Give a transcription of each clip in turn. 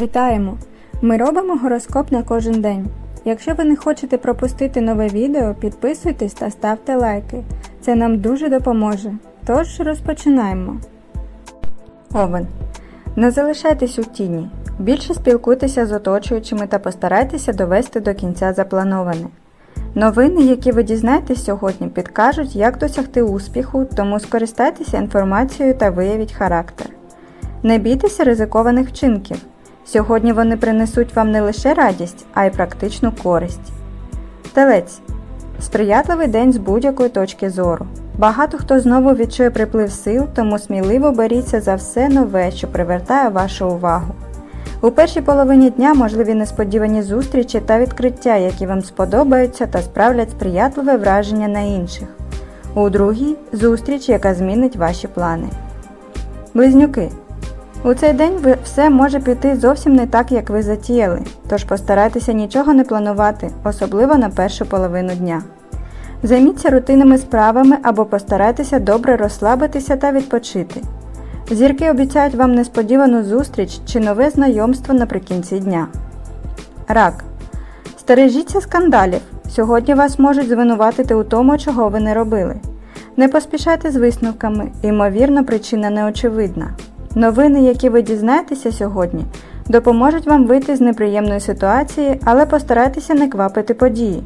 Вітаємо! Ми робимо гороскоп на кожен день. Якщо ви не хочете пропустити нове відео, підписуйтесь та ставте лайки. Це нам дуже допоможе. Тож розпочинаємо. Овен. Не залишайтесь у тіні. Більше спілкуйтеся з оточуючими та постарайтеся довести до кінця заплановане. Новини, які ви дізнаєтесь сьогодні, підкажуть, як досягти успіху, тому скористайтеся інформацією та виявіть характер. Не бійтеся ризикованих вчинків. Сьогодні вони принесуть вам не лише радість, а й практичну користь. Телець. Сприятливий день з будь-якої точки зору. Багато хто знову відчує приплив сил, тому сміливо беріться за все нове, що привертає вашу увагу. У першій половині дня можливі несподівані зустрічі та відкриття, які вам сподобаються та справлять сприятливе враження на інших. У другій зустріч, яка змінить ваші плани. Близнюки. У цей день все може піти зовсім не так, як ви затіяли, тож постарайтеся нічого не планувати, особливо на першу половину дня. Займіться рутинними справами або постарайтеся добре розслабитися та відпочити. Зірки обіцяють вам несподівану зустріч чи нове знайомство наприкінці дня. Рак. Стережіться скандалів. Сьогодні вас можуть звинуватити у тому, чого ви не робили. Не поспішайте з висновками, ймовірно, причина неочевидна. Новини, які ви дізнаєтеся сьогодні, допоможуть вам вийти з неприємної ситуації, але постарайтеся не квапити події.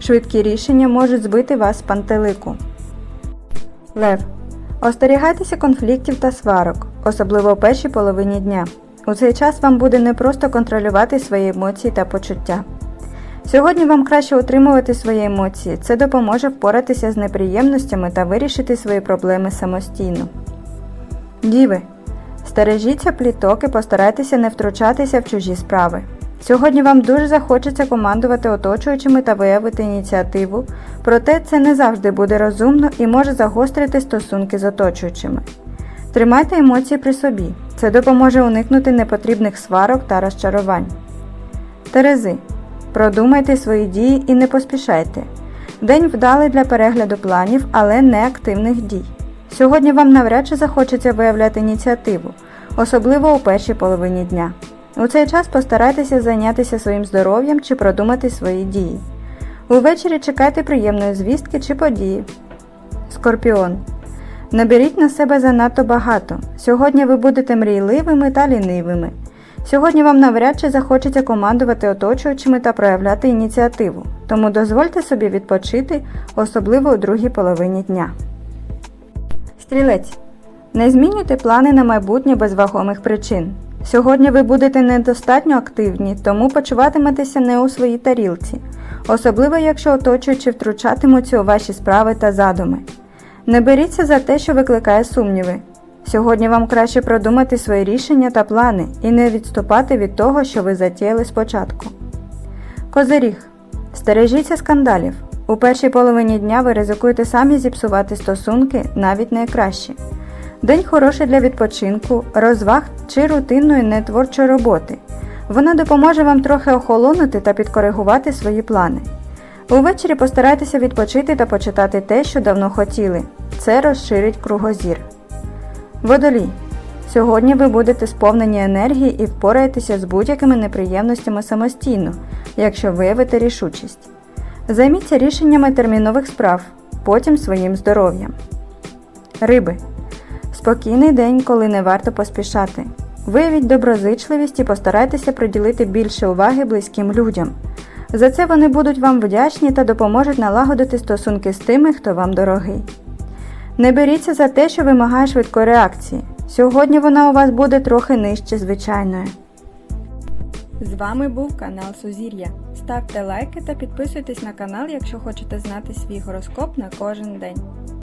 Швидкі рішення можуть збити вас з пантелику. Лев. Остерігайтеся конфліктів та сварок, особливо у першій половині дня. У цей час вам буде непросто контролювати свої емоції та почуття. Сьогодні вам краще утримувати свої емоції, це допоможе впоратися з неприємностями та вирішити свої проблеми самостійно. Діви. Стережіться пліток і постарайтеся не втручатися в чужі справи. Сьогодні вам дуже захочеться командувати оточуючими та виявити ініціативу, проте це не завжди буде розумно і може загострити стосунки з оточуючими. Тримайте емоції при собі, це допоможе уникнути непотрібних сварок та розчарувань. Терези. Продумайте свої дії і не поспішайте. День вдалий для перегляду планів, але не активних дій. Сьогодні вам навряд чи захочеться виявляти ініціативу, особливо у першій половині дня. У цей час постарайтеся зайнятися своїм здоров'ям чи продумати свої дії. Увечері чекайте приємної звістки чи події. Скорпіон. Не беріть на себе занадто багато. Сьогодні ви будете мрійливими та лінивими. Сьогодні вам навряд чи захочеться командувати оточуючими та проявляти ініціативу, тому дозвольте собі відпочити, особливо у другій половині дня. Стрілець. Не змінюйте плани на майбутнє без вагомих причин. Сьогодні ви будете недостатньо активні, тому почуватиметеся не у своїй тарілці, особливо якщо оточуючи втручатимуться у ваші справи та задуми. Не беріться за те, що викликає сумніви. Сьогодні вам краще продумати свої рішення та плани і не відступати від того, що ви затіяли спочатку. Козиріг. Стережіться скандалів. У першій половині дня ви ризикуєте самі зіпсувати стосунки, навіть найкращі. День хороший для відпочинку, розваг чи рутинної нетворчої роботи. Вона допоможе вам трохи охолонути та підкоригувати свої плани. Увечері постарайтеся відпочити та почитати те, що давно хотіли. Це розширить кругозір. Водолій. Сьогодні ви будете сповнені енергії і впораєтеся з будь-якими неприємностями самостійно, якщо виявите рішучість. Займіться рішеннями термінових справ, потім своїм здоров'ям. Риби. Спокійний день, коли не варто поспішати. Виявіть доброзичливість і постарайтеся приділити більше уваги близьким людям. За це вони будуть вам вдячні та допоможуть налагодити стосунки з тими, хто вам дорогий. Не беріться за те, що вимагає швидкої реакції. Сьогодні вона у вас буде трохи нижче звичайної. З вами був канал Сузір'я. Ставте лайки та підписуйтесь на канал, якщо хочете знати свій гороскоп на кожен день.